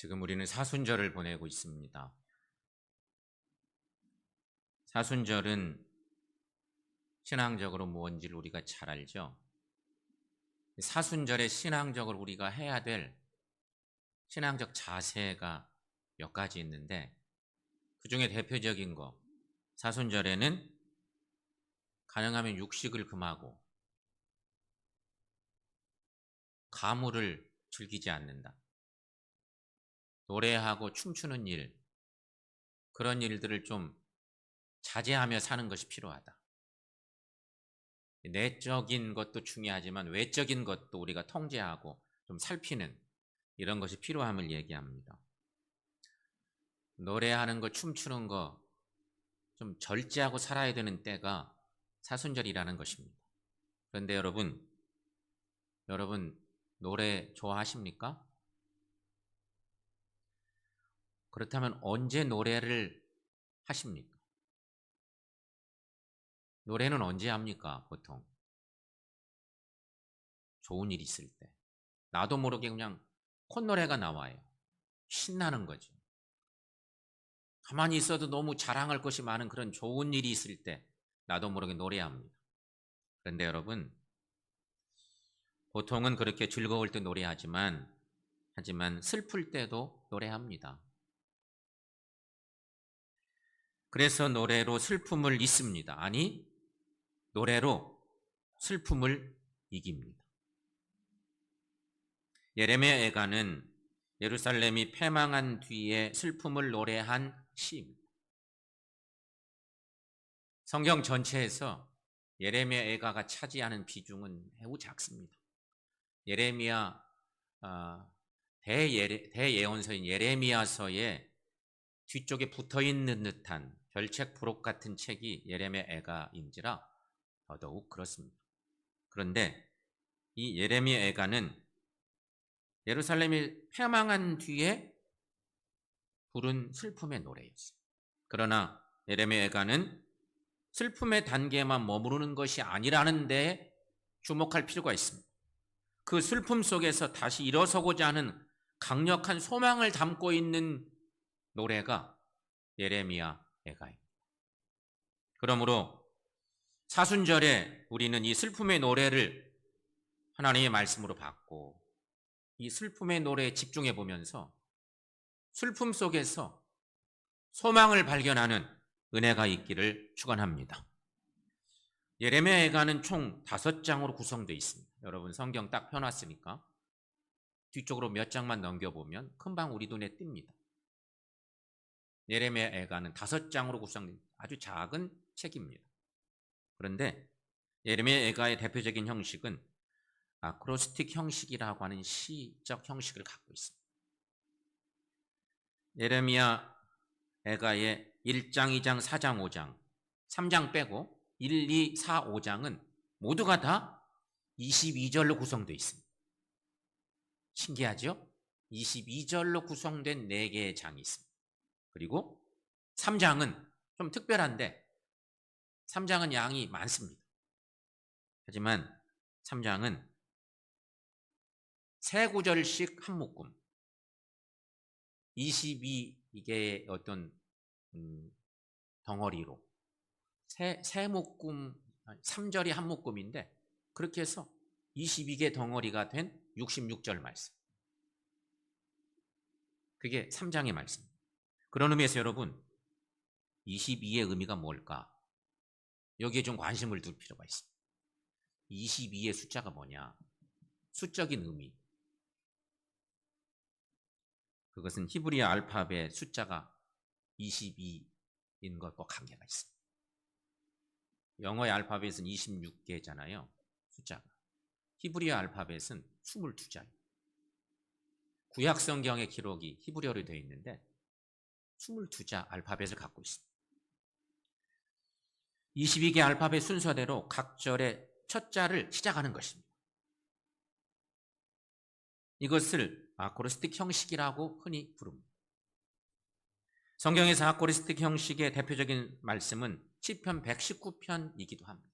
지금 우리는 사순절을 보내고 있습니다. 사순절은 신앙적으로 무언지를 우리가 잘 알죠. 사순절에 신앙적으로 우리가 해야 될 신앙적 자세가 몇 가지 있는데 그 중에 대표적인 거 사순절에는 가능하면 육식을 금하고 가물을 즐기지 않는다. 노래하고 춤추는 일, 그런 일들을 좀 자제하며 사는 것이 필요하다. 내적인 것도 중요하지만 외적인 것도 우리가 통제하고 좀 살피는 이런 것이 필요함을 얘기합니다. 노래하는 거, 춤추는 거 좀 절제하고 살아야 되는 때가 사순절이라는 것입니다. 그런데 여러분, 여러분 노래 좋아하십니까? 그렇다면 언제 노래를 하십니까? 노래는 언제 합니까, 보통? 좋은 일 있을 때. 나도 모르게 그냥 콧노래가 나와요. 신나는 거죠. 가만히 있어도 너무 자랑할 것이 많은 그런 좋은 일이 있을 때, 나도 모르게 노래합니다. 그런데 여러분, 보통은 그렇게 즐거울 때 노래하지만, 하지만 슬플 때도 노래합니다. 그래서 노래로 슬픔을 잊습니다. 아니, 노래로 슬픔을 이깁니다. 예레미야 애가는 예루살렘이 패망한 뒤에 슬픔을 노래한 시입니다. 성경 전체에서 예레미야 애가가 차지하는 비중은 매우 작습니다. 예레미야 어, 대예언서인 예레미야서에 뒤쪽에 붙어 있는 듯한 별책 부록 같은 책이 예레미야 애가인지라 더더욱 그렇습니다. 그런데 이 예레미야 애가는 예루살렘이 패망한 뒤에 부른 슬픔의 노래였어요. 그러나 예레미야 애가는 슬픔의 단계만 머무르는 것이 아니라는 데 주목할 필요가 있습니다. 그 슬픔 속에서 다시 일어서고자 하는 강력한 소망을 담고 있는 노래가 예레미야 애가입니다. 그러므로 사순절에 우리는 이 슬픔의 노래를 하나님의 말씀으로 받고 이 슬픔의 노래에 집중해 보면서 슬픔 속에서 소망을 발견하는 은혜가 있기를 축원합니다. 예레미야 애가는 총 다섯 장으로 구성되어 있습니다. 여러분 성경 딱 펴놨으니까 뒤쪽으로 몇 장만 넘겨보면 금방 우리 눈에 띕니다. 예레미야 애가는 다섯 장으로 구성된 아주 작은 책입니다. 그런데 예레미야 애가의 대표적인 형식은 아크로스틱 형식이라고 하는 시적 형식을 갖고 있습니다. 예레미야 애가의 1장, 2장, 4장, 5장, 3장 빼고 1, 2, 4, 5장은 모두가 다 22절로 구성되어 있습니다. 신기하죠? 22절로 구성된 4개의 장이 있습니다. 그리고 3장은 좀 특별한데 3장은 양이 많습니다. 하지만 3장은 세 구절씩 한 묶음. 22개의 어떤 음, 덩어리로. 세, 세 묶음 3절이 한 묶음인데 그렇게 해서 22개 덩어리가 된 66절 말씀. 그게 3장의 말씀 그런 의미에서 여러분 22의 의미가 뭘까? 여기에 좀 관심을 둘 필요가 있습니다. 22의 숫자가 뭐냐? 수적인 의미. 그것은 히브리어 알파벳 숫자가 22인 것과 관계가 있습니다. 영어의 알파벳은 26개잖아요. 숫자가. 히브리어 알파벳은 22자예요. 구약 성경의 기록이 히브리어로 되어 있는데 22자 알파벳을 갖고 있습니다. 22개 알파벳 순서대로 각 절의 첫 자를 시작하는 것입니다. 이것을 아코르스틱 형식이라고 흔히 부릅니다. 성경에서 아코르스틱 형식의 대표적인 말씀은 시편 119편이기도 합니다.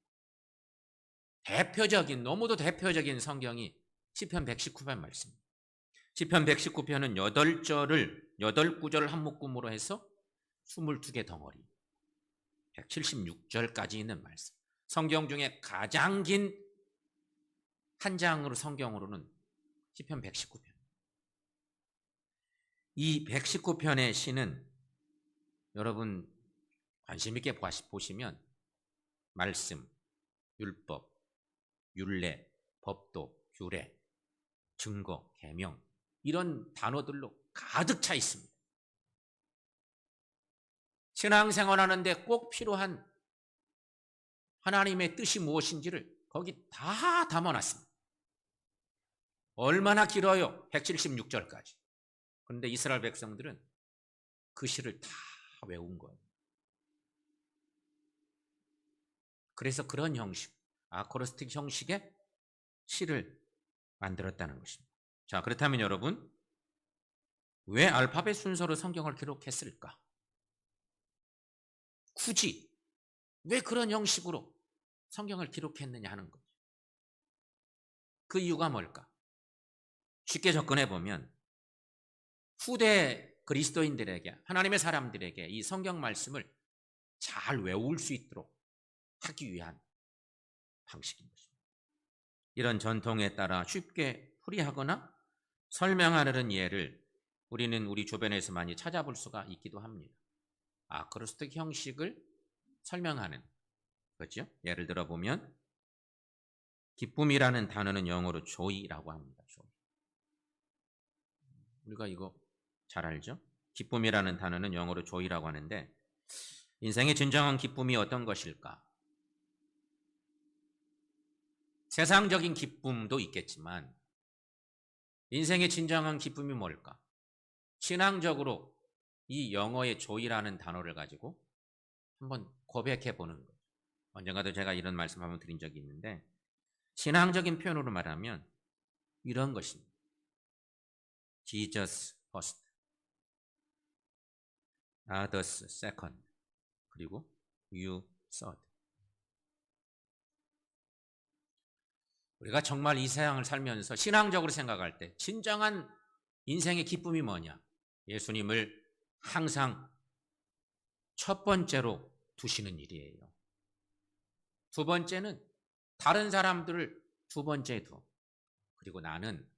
대표적인 너무도 대표적인 성경이 시편 119편 말씀입니다. 시편 119편은 8절을 8구절을 한 묶음으로 해서 22개 덩어리 176절까지 있는 말씀. 성경 중에 가장 긴 한 장으로 성경으로는 시편 119편. 이 119편의 시는 여러분 관심 있게 보시면 말씀, 율법, 율례, 법도, 규례, 증거, 계명 이런 단어들로 가득 차 있습니다. 신앙생활 하는데 꼭 필요한 하나님의 뜻이 무엇인지를 거기 다 담아놨습니다. 얼마나 길어요? 176절까지. 그런데 이스라엘 백성들은 그 시를 다 외운 거예요. 그래서 그런 형식, 아코르스틱 형식의 시를 만들었다는 것입니다. 자, 그렇다면 여러분, 왜 알파벳 순서로 성경을 기록했을까? 굳이 왜 그런 형식으로 성경을 기록했느냐 하는 거죠. 그 이유가 뭘까? 쉽게 접근해 보면 후대 그리스도인들에게 하나님의 사람들에게 이 성경 말씀을 잘 외울 수 있도록 하기 위한 방식인 것입니다. 이런 전통에 따라 쉽게 풀이하거나 설명하는 예를 우리는 우리 주변에서 많이 찾아볼 수가 있기도 합니다. 아크로스틱 형식을 설명하는 거죠. 예를 들어 보면 기쁨이라는 단어는 영어로 joy라고 합니다. joy. 우리가 이거 잘 알죠? 기쁨이라는 단어는 영어로 joy라고 하는데 인생의 진정한 기쁨이 어떤 것일까? 세상적인 기쁨도 있겠지만 인생의 진정한 기쁨이 뭘까? 신앙적으로 이 영어의 조이라는 단어를 가지고 한번 고백해 보는 거죠. 언젠가도 제가 이런 말씀 한번 드린 적이 있는데 신앙적인 표현으로 말하면 이런 것입니다. Jesus first, others second, 그리고 you third. 우리가 정말 이 세상을 살면서 신앙적으로 생각할 때 진정한 인생의 기쁨이 뭐냐? 예수님을 항상 첫 번째로 두시는 일이에요. 두 번째는 다른 사람들을 두 번째 두. 그리고 나는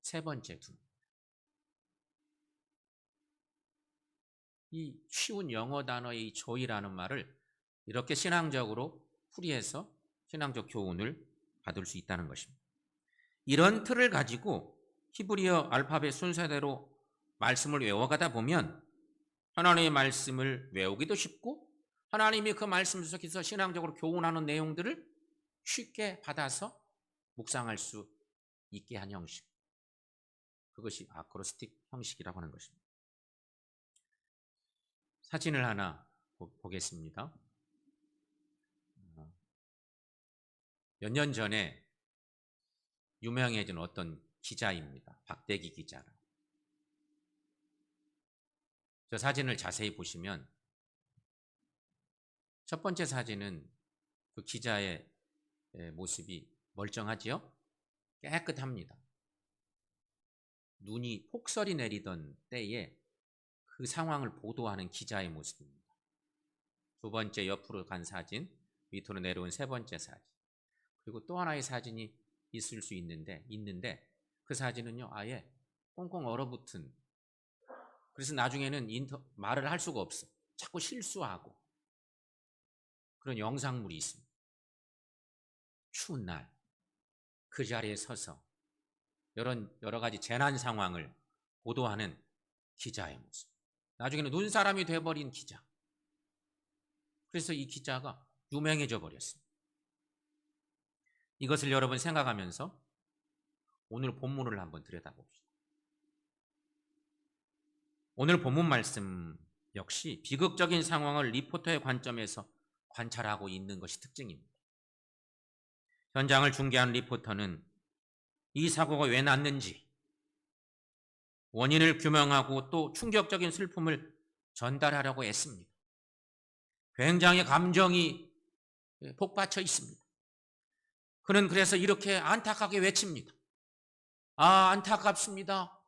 세 번째 두. 이 쉬운 영어 단어의 이 조이라는 말을 이렇게 신앙적으로 풀이해서 신앙적 교훈을 받을 수 있다는 것입니다. 이런 틀을 가지고 히브리어 알파벳 순서대로 말씀을 외워가다 보면 하나님의 말씀을 외우기도 쉽고 하나님이 그 말씀 속에서 신앙적으로 교훈하는 내용들을 쉽게 받아서 묵상할 수 있게 한 형식. 그것이 아크로스틱 형식이라고 하는 것입니다. 사진을 하나 보겠습니다. 몇 년 전에 유명해진 어떤 기자입니다. 박대기 기자라. 저 사진을 자세히 보시면 첫 번째 사진은 그 기자의 모습이 멀쩡하지요? 깨끗합니다. 눈이 폭설이 내리던 때에 그 상황을 보도하는 기자의 모습입니다. 두 번째 옆으로 간 사진, 밑으로 내려온 세 번째 사진. 그리고 또 하나의 사진이 있을 수 있는데, 있는데 그 사진은요, 아예 꽁꽁 얼어붙은 그래서 나중에는 인터, 말을 할 수가 없어. 자꾸 실수하고. 그런 영상물이 있습니다. 추운 날, 그 자리에 서서 여러, 여러 가지 재난 상황을 보도하는 기자의 모습. 나중에는 눈사람이 돼버린 기자. 그래서 이 기자가 유명해져 버렸습니다. 이것을 여러분 생각하면서 오늘 본문을 한번 들여다봅시다. 오늘 본문 말씀 역시 비극적인 상황을 리포터의 관점에서 관찰하고 있는 것이 특징입니다. 현장을 중계한 리포터는 이 사고가 왜 났는지 원인을 규명하고 또 충격적인 슬픔을 전달하려고 애씁니다. 굉장히 감정이 폭받쳐 있습니다. 그는 그래서 이렇게 안타깝게 외칩니다. 아, 안타깝습니다.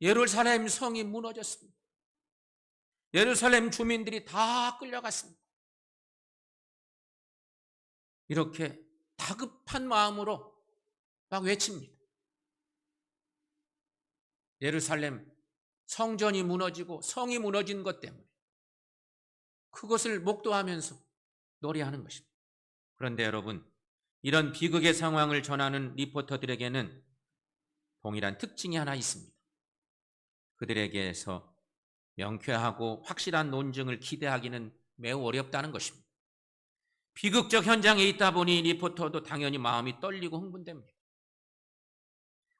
예루살렘 성이 무너졌습니다. 예루살렘 주민들이 다 끌려갔습니다. 이렇게 다급한 마음으로 막 외칩니다. 예루살렘 성전이 무너지고 성이 무너진 것 때문에 그것을 목도하면서 노래하는 것입니다. 그런데 여러분, 이런 비극의 상황을 전하는 리포터들에게는 동일한 특징이 하나 있습니다. 그들에게서 명쾌하고 확실한 논증을 기대하기는 매우 어렵다는 것입니다. 비극적 현장에 있다 보니 리포터도 당연히 마음이 떨리고 흥분됩니다.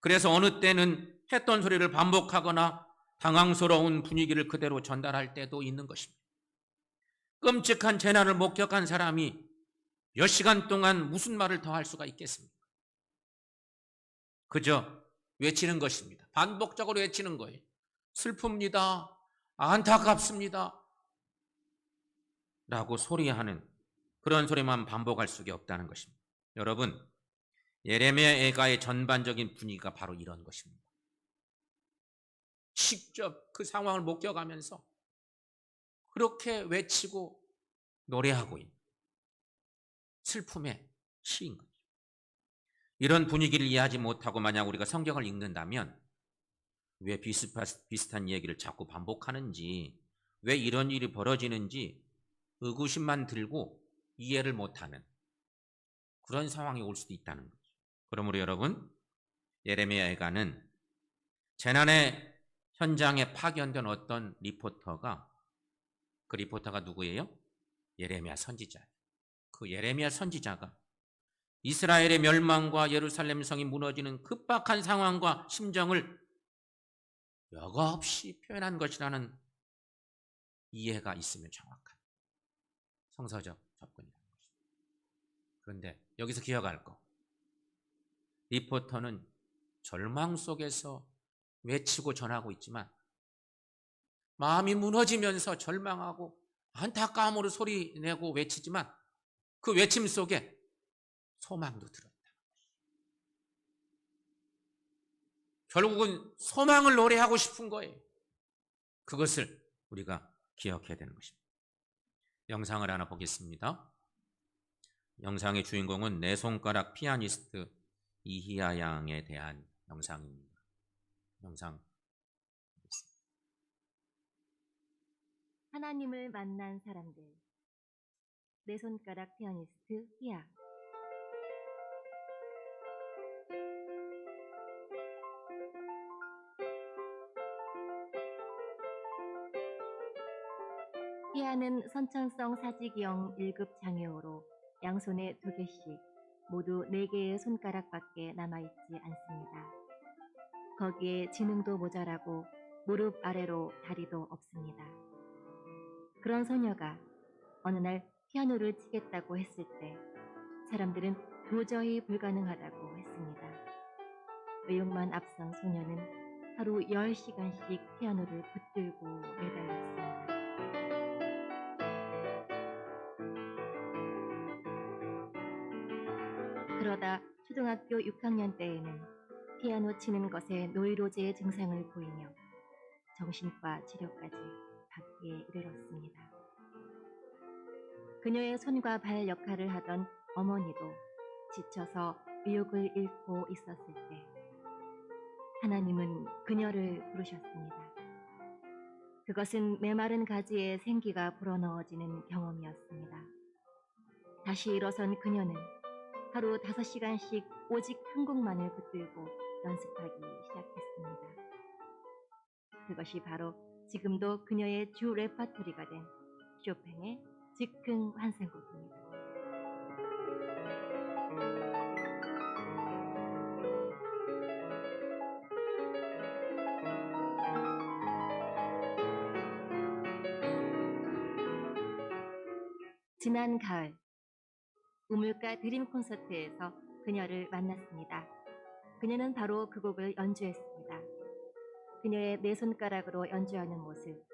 그래서 어느 때는 했던 소리를 반복하거나 당황스러운 분위기를 그대로 전달할 때도 있는 것입니다. 끔찍한 재난을 목격한 사람이 몇 시간 동안 무슨 말을 더 할 수가 있겠습니까? 그저 외치는 것입니다. 반복적으로 외치는 거예요. 슬픕니다. 안타깝습니다. 라고 소리하는 그런 소리만 반복할 수가 없다는 것입니다. 여러분, 예레미야 애가의 전반적인 분위기가 바로 이런 것입니다. 직접 그 상황을 목격하면서 그렇게 외치고 노래하고 있는 슬픔의 시인 거죠. 이런 분위기를 이해하지 못하고 만약 우리가 성경을 읽는다면 왜 비슷한 얘기를 자꾸 반복하는지 왜 이런 일이 벌어지는지 의구심만 들고 이해를 못하는 그런 상황이 올 수도 있다는 거죠. 그러므로 여러분 예레미야 에가는 재난의 현장에 파견된 어떤 리포터가 그 리포터가 누구예요? 예레미야 선지자. 그 예레미야 선지자가 이스라엘의 멸망과 예루살렘 성이 무너지는 급박한 상황과 심정을 여과 없이 표현한 것이라는 이해가 있으면 정확한 성서적 접근이라는 것입니다. 그런데 여기서 기억할 거. 리포터는 절망 속에서 외치고 전하고 있지만 마음이 무너지면서 절망하고 안타까움으로 소리 내고 외치지만 그 외침 속에 소망도 들었다. 결국은 소망을 노래하고 싶은 거예요. 그것을 우리가 기억해야 되는 것입니다. 영상을 하나 보겠습니다. 영상의 주인공은 내 손가락 피아니스트 이희아 양에 대한 영상입니다. 영상 하나님을 만난 사람들 내 손가락 피아니스트 희야 희야는 선천성 사직형 1급 장애우로 양손에 두 개씩 모두 네 개의 손가락밖에 남아있지 않습니다. 거기에 지능도 모자라고 무릎 아래로 다리도 없습니다. 그런 소녀가 어느 날 피아노를 치겠다고 했을 때 사람들은 도저히 불가능하다고 했습니다. 의욕만 앞선 소녀는 하루 10시간씩 피아노를 붙들고 매달렸습니다. 그러다 초등학교 6학년 때에는 피아노 치는 것에 노이로제의 증상을 보이며 정신과 치료까지 받기에 이르렀습니다. 그녀의 손과 발 역할을 하던 어머니도 지쳐서 의욕을 잃고 있었을 때 하나님은 그녀를 부르셨습니다. 그것은 메마른 가지에 생기가 불어넣어지는 경험이었습니다. 다시 일어선 그녀는 하루 다섯 시간씩 오직 한 곡만을 붙들고 연습하기 시작했습니다. 그것이 바로 지금도 그녀의 주 레파토리가 된 쇼팽의 즉흥 환생곡입니다. 지난 가을 우물가 드림 콘서트에서 그녀를 만났습니다. 그녀는 바로 그 곡을 연주했습니다. 그녀의 네 손가락으로 연주하는 모습,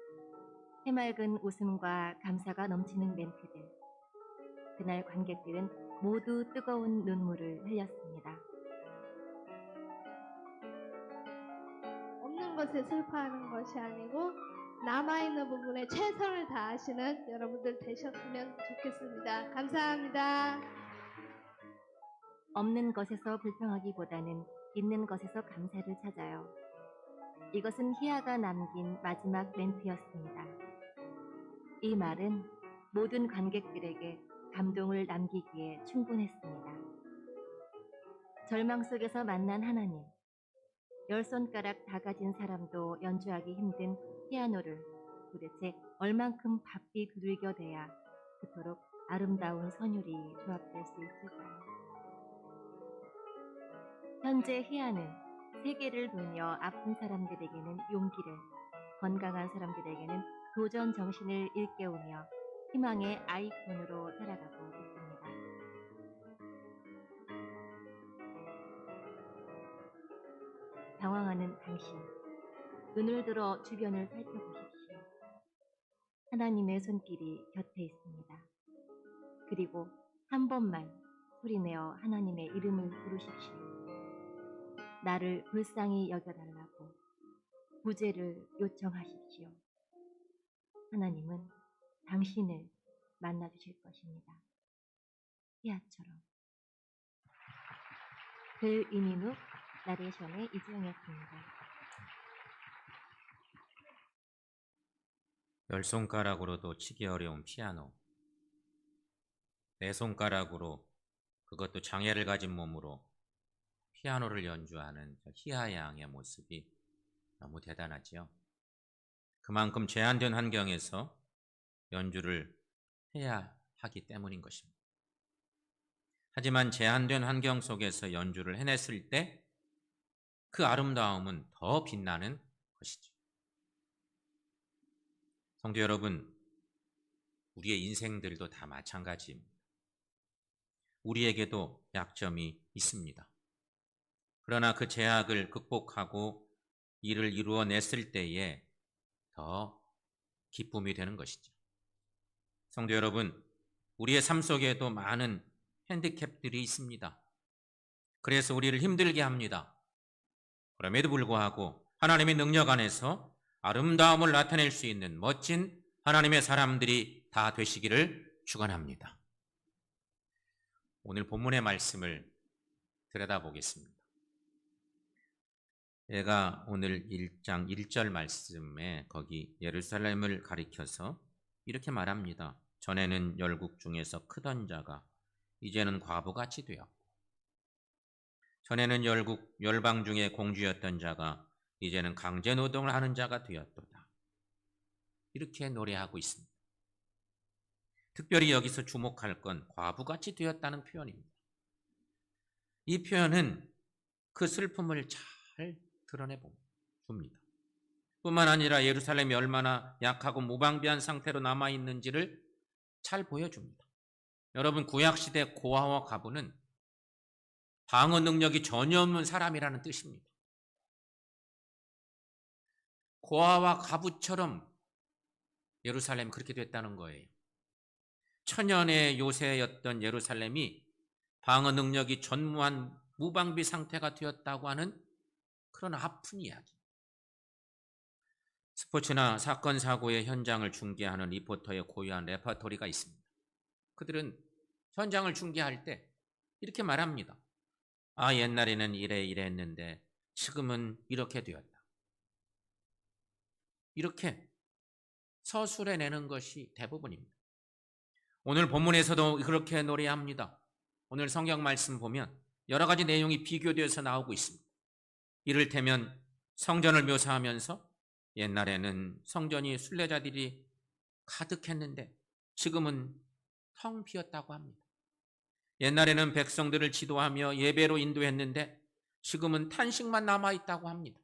해맑은 웃음과 감사가 넘치는 멘트들. 그날 관객들은 모두 뜨거운 눈물을 흘렸습니다. 것에 슬퍼하는 것이 아니고 남아있는 부분에 최선을 다하시는 여러분들 되셨으면 좋겠습니다. 감사합니다. 없는 것에서 불평하기보다는 있는 것에서 감사를 찾아요. 이것은 희아가 남긴 마지막 멘트였습니다. 이 말은 모든 관객들에게 감동을 남기기에 충분했습니다. 절망 속에서 만난 하나님. 열 손가락 다 가진 사람도 연주하기 힘든 피아노를 도대체 얼만큼 바삐 두들겨대야 그토록 아름다운 선율이 조합될 수 있을까요? 현재 희아는 세계를 돌며 아픈 사람들에게는 용기를, 건강한 사람들에게는 도전 정신을 일깨우며 희망의 아이콘으로 살아가고 있습니다. 당황하는 당신, 눈을 들어 주변을 살펴보십시오. 하나님의 손길이 곁에 있습니다. 그리고 한 번만 소리내어 하나님의 이름을 부르십시오. 나를 불쌍히 여겨달라고 구제를 요청하십시오. 하나님은 당신을 만나주실 것입니다. 희아처럼. 글 이민욱 나레이션의 이지영이었습니다. 열 손가락으로도 치기 어려운 피아노. 네 손가락으로 그것도 장애를 가진 몸으로 피아노를 연주하는 저 희아 양의 모습이 너무 대단하지요. 그만큼 제한된 환경에서 연주를 해야 하기 때문인 것입니다. 하지만 제한된 환경 속에서 연주를 해냈을 때 그 아름다움은 더 빛나는 것이죠. 성도 여러분, 우리의 인생들도 다 마찬가지입니다. 우리에게도 약점이 있습니다. 그러나 그 제약을 극복하고 일을 이루어냈을 때에 더 기쁨이 되는 것이죠. 성도 여러분, 우리의 삶 속에도 많은 핸디캡들이 있습니다. 그래서 우리를 힘들게 합니다. 그럼에도 불구하고 하나님의 능력 안에서 아름다움을 나타낼 수 있는 멋진 하나님의 사람들이 다 되시기를 축원합니다. 오늘 본문의 말씀을 들여다보겠습니다. 얘가 오늘 1장 1절 말씀에 거기 예루살렘을 가리켜서 이렇게 말합니다. 전에는 열국 중에서 크던 자가 이제는 과부같이 되었고 전에는 열국 열방 중에 공주였던 자가 이제는 강제 노동을 하는 자가 되었도다. 이렇게 노래하고 있습니다. 특별히 여기서 주목할 건 과부같이 되었다는 표현입니다. 이 표현은 그 슬픔을 잘 드러내 줍니다. 뿐만 아니라 예루살렘이 얼마나 약하고 무방비한 상태로 남아 있는지를 잘 보여줍니다. 여러분 구약 시대 고아와 가부는 방어 능력이 전혀 없는 사람이라는 뜻입니다. 고아와 가부처럼 예루살렘 그렇게 됐다는 거예요. 천연의 요새였던 예루살렘이 방어 능력이 전무한 무방비 상태가 되었다고 하는 그런 아픈 이야기. 스포츠나 사건 사고의 현장을 중계하는 리포터의 고유한 레퍼토리가 있습니다. 그들은 현장을 중계할 때 이렇게 말합니다. 아, 옛날에는 이래 이래 했는데 지금은 이렇게 되었다. 이렇게 서술해 내는 것이 대부분입니다. 오늘 본문에서도 그렇게 노래합니다. 오늘 성경 말씀 보면 여러 가지 내용이 비교되어서 나오고 있습니다. 이를테면 성전을 묘사하면서 옛날에는 성전이 순례자들이 가득했는데 지금은 텅 비었다고 합니다. 옛날에는 백성들을 지도하며 예배로 인도했는데 지금은 탄식만 남아 있다고 합니다.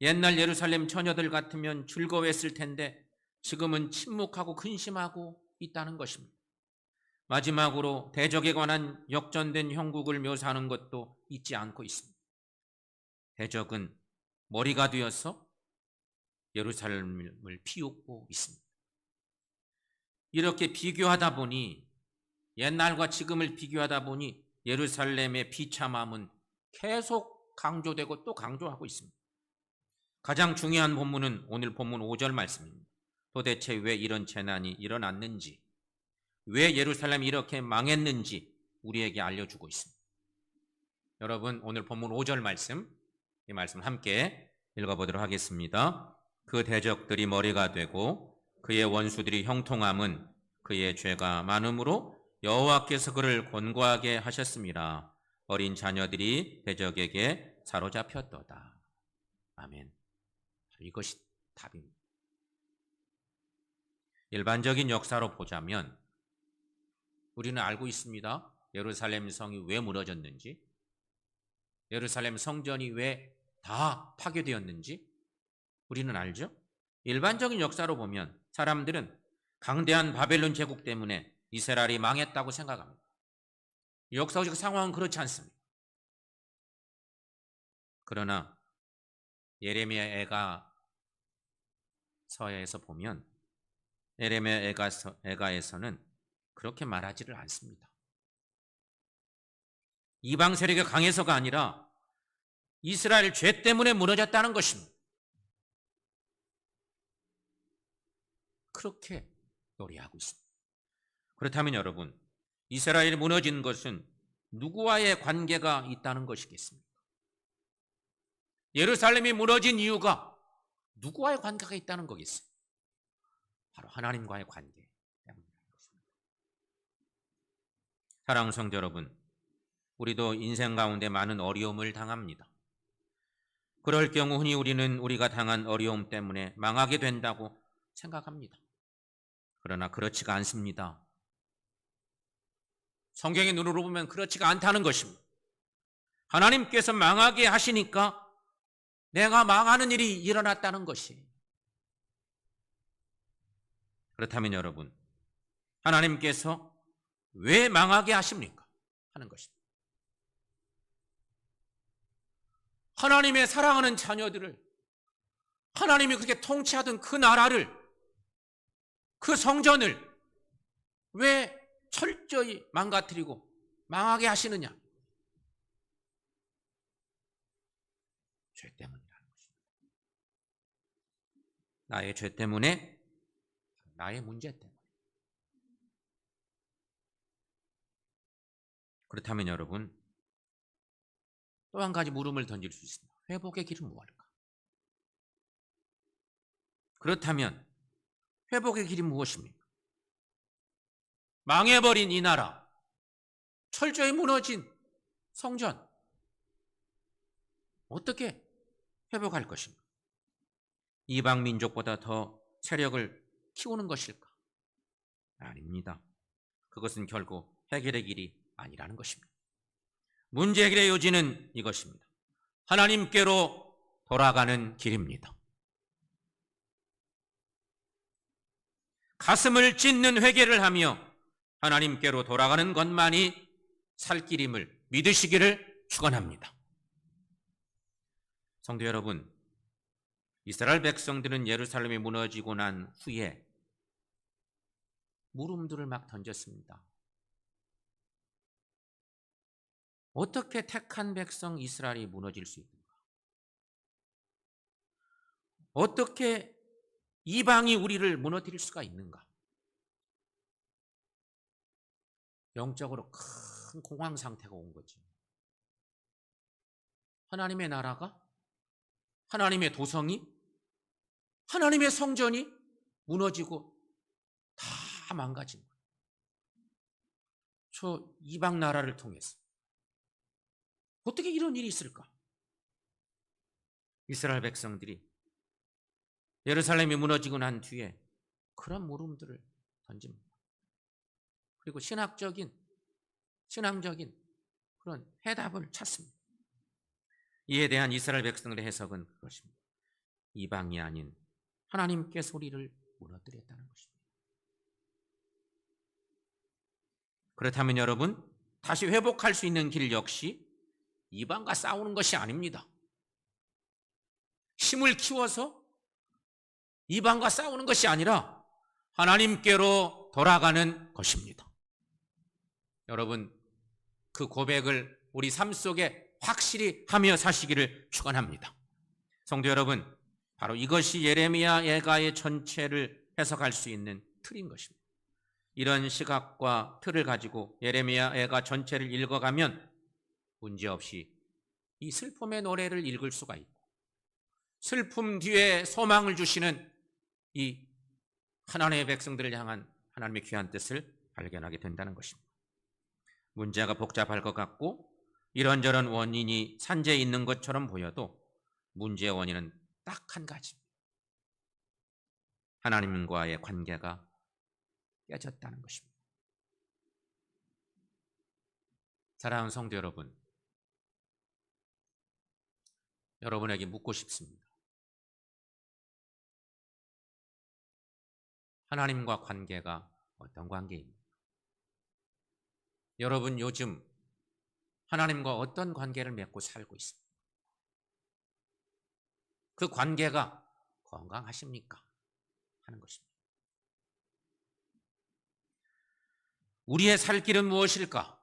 옛날 예루살렘 처녀들 같으면 즐거워했을 텐데 지금은 침묵하고 근심하고 있다는 것입니다. 마지막으로 대적에 관한 역전된 형국을 묘사하는 것도 잊지 않고 있습니다. 대적은 머리가 되어서 예루살렘을 피우고 있습니다. 이렇게 비교하다 보니 옛날과 지금을 비교하다 보니 예루살렘의 비참함은 계속 강조되고 또 강조하고 있습니다. 가장 중요한 본문은 오늘 본문 5절 말씀입니다. 도대체 왜 이런 재난이 일어났는지, 왜 예루살렘이 이렇게 망했는지 우리에게 알려주고 있습니다. 여러분, 오늘 본문 5절 말씀, 이 말씀 함께 읽어보도록 하겠습니다. 그 대적들이 머리가 되고 그의 원수들이 형통함은 그의 죄가 많음으로 여호와께서 그를 권고하게 하셨습니다. 어린 자녀들이 대적에게 사로잡혔도다. 아멘. 이것이 답입니다. 일반적인 역사로 보자면 우리는 알고 있습니다. 예루살렘 성이 왜 무너졌는지, 예루살렘 성전이 왜 다 파괴되었는지 우리는 알죠? 일반적인 역사로 보면 사람들은 강대한 바벨론 제국 때문에 이스라엘이 망했다고 생각합니다. 역사적 상황은 그렇지 않습니다. 그러나 예레미야 애가 서에서 보면 예레미야 애가서, 애가에서는 그렇게 말하지를 않습니다. 이방 세력이 강해서가 아니라 이스라엘 죄 때문에 무너졌다는 것입니다. 그렇게 요리하고 있습니다. 그렇다면 여러분, 이스라엘이 무너진 것은 누구와의 관계가 있다는 것이겠습니까? 예루살렘이 무너진 이유가 누구와의 관계가 있다는 거겠어요? 바로 하나님과의 관계 때문이라는 것입니다. 사랑하는 성도 여러분, 우리도 인생 가운데 많은 어려움을 당합니다. 그럴 경우 흔히 우리는 우리가 당한 어려움 때문에 망하게 된다고 생각합니다. 그러나 그렇지가 않습니다. 성경의 눈으로 보면 그렇지가 않다는 것입니다. 하나님께서 망하게 하시니까 내가 망하는 일이 일어났다는 것이. 그렇다면 여러분, 하나님께서 왜 망하게 하십니까? 하는 것입니다. 하나님의 사랑하는 자녀들을 하나님이 그렇게 통치하던 그 나라를 그 성전을 왜 철저히 망가뜨리고 망하게 하시느냐? 죄 때문이라는 것입니다. 나의 죄 때문에 나의 문제 때문에 그렇다면 여러분 또 한 가지 물음을 던질 수 있습니다. 회복의 길은 무엇일까? 그렇다면 회복의 길이 무엇입니까? 망해버린 이 나라, 철저히 무너진 성전, 어떻게 회복할 것인가? 이방 민족보다 더 세력을 키우는 것일까? 아닙니다. 그것은 결국 해결의 길이 아니라는 것입니다. 문제 해결의 요지는 이것입니다. 하나님께로 돌아가는 길입니다. 가슴을 찢는 회개를 하며 하나님께로 돌아가는 것만이 살 길임을 믿으시기를 축원합니다. 성도 여러분, 이스라엘 백성들은 예루살렘이 무너지고 난 후에 물음들을 막 던졌습니다. 어떻게 택한 백성 이스라엘이 무너질 수 있는가? 어떻게 이방이 우리를 무너뜨릴 수가 있는가? 영적으로 큰 공황 상태가 온 거지. 하나님의 나라가 하나님의 도성이 하나님의 성전이 무너지고 다 망가진 거예요. 저 이방 나라를 통해서 어떻게 이런 일이 있을까? 이스라엘 백성들이 예루살렘이 무너지고 난 뒤에 그런 물음들을 던집니다. 그리고 신학적인, 신앙적인 그런 해답을 찾습니다. 이에 대한 이스라엘 백성들의 해석은 그것입니다. 이방이 아닌 하나님께 소리를 무너뜨렸다는 것입니다. 그렇다면 여러분, 다시 회복할 수 있는 길 역시 이방과 싸우는 것이 아닙니다. 힘을 키워서 이방과 싸우는 것이 아니라 하나님께로 돌아가는 것입니다. 여러분, 그 고백을 우리 삶 속에 확실히 하며 사시기를 축원합니다. 성도 여러분, 바로 이것이 예레미야 예가의 전체를 해석할 수 있는 틀인 것입니다. 이런 시각과 틀을 가지고 예레미야 예가 전체를 읽어가면 문제없이 이 슬픔의 노래를 읽을 수가 있고 슬픔 뒤에 소망을 주시는 이 하나님의 백성들을 향한 하나님의 귀한 뜻을 발견하게 된다는 것입니다. 문제가 복잡할 것 같고 이런저런 원인이 산재에 있는 것처럼 보여도 문제의 원인은 딱 한 가지입니다. 하나님과의 관계가 깨졌다는 것입니다. 사랑하는 성도 여러분, 여러분에게 묻고 싶습니다. 하나님과 관계가 어떤 관계입니까? 여러분 요즘 하나님과 어떤 관계를 맺고 살고 있습니까? 그 관계가 건강하십니까? 하는 것입니다. 우리의 살 길은 무엇일까?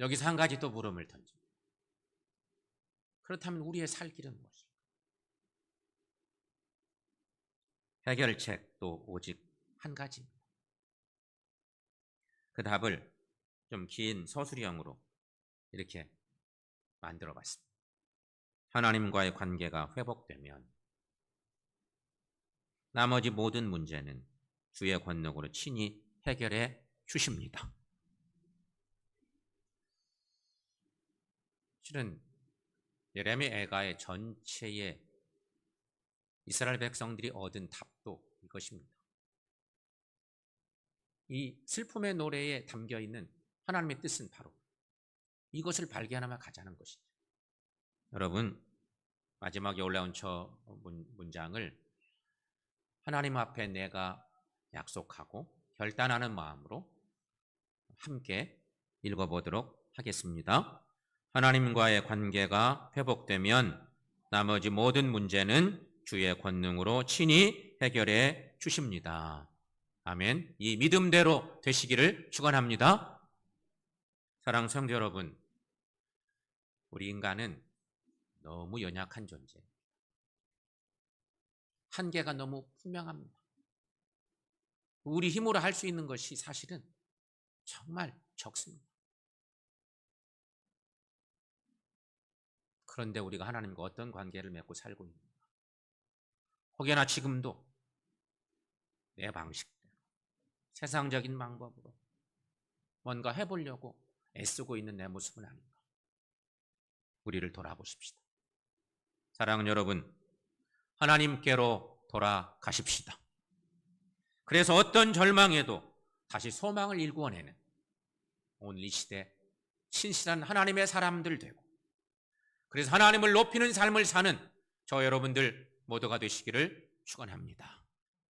여기서 한 가지 또 물음을 던집니다. 그렇다면 우리의 살 길은 무엇일까? 해결책도 오직 한 가지입니다. 그 답을 좀 긴 서술형으로 이렇게 만들어 봤습니다. 하나님과의 관계가 회복되면 나머지 모든 문제는 주의 권능으로 친히 해결해 주십니다. 실은 예 레미 애가의 전체의 이스라엘 백성들이 얻은 답도 이것입니다. 이 슬픔의 노래에 담겨 있는 하나님의 뜻은 바로 이것을 발견하며 가자는 것이죠. 여러분, 마지막에 올라온 저 문, 문장을 하나님 앞에 내가 약속하고 결단하는 마음으로 함께 읽어보도록 하겠습니다. 하나님과의 관계가 회복되면 나머지 모든 문제는 주의 권능으로 친히 해결해 주십니다. 아멘. 이 믿음대로 되시기를 축원합니다. 사랑 성도 여러분, 우리 인간은 너무 연약한 존재. 한계가 너무 분명합니다. 우리 힘으로 할 수 있는 것이 사실은 정말 적습니다. 그런데 우리가 하나님과 어떤 관계를 맺고 살고 있는가? 혹여나 지금도 내 방식대로 세상적인 방법으로 뭔가 해보려고 애쓰고 있는 내 모습은 아닌가? 우리를 돌아보십시다. 사랑하는 여러분, 하나님께로 돌아가십시다. 그래서 어떤 절망에도 다시 소망을 일구어내는 오늘 이 시대 신실한 하나님의 사람들 되고 그래서 하나님을 높이는 삶을 사는 저 여러분들 모두가 되시기를 축원합니다.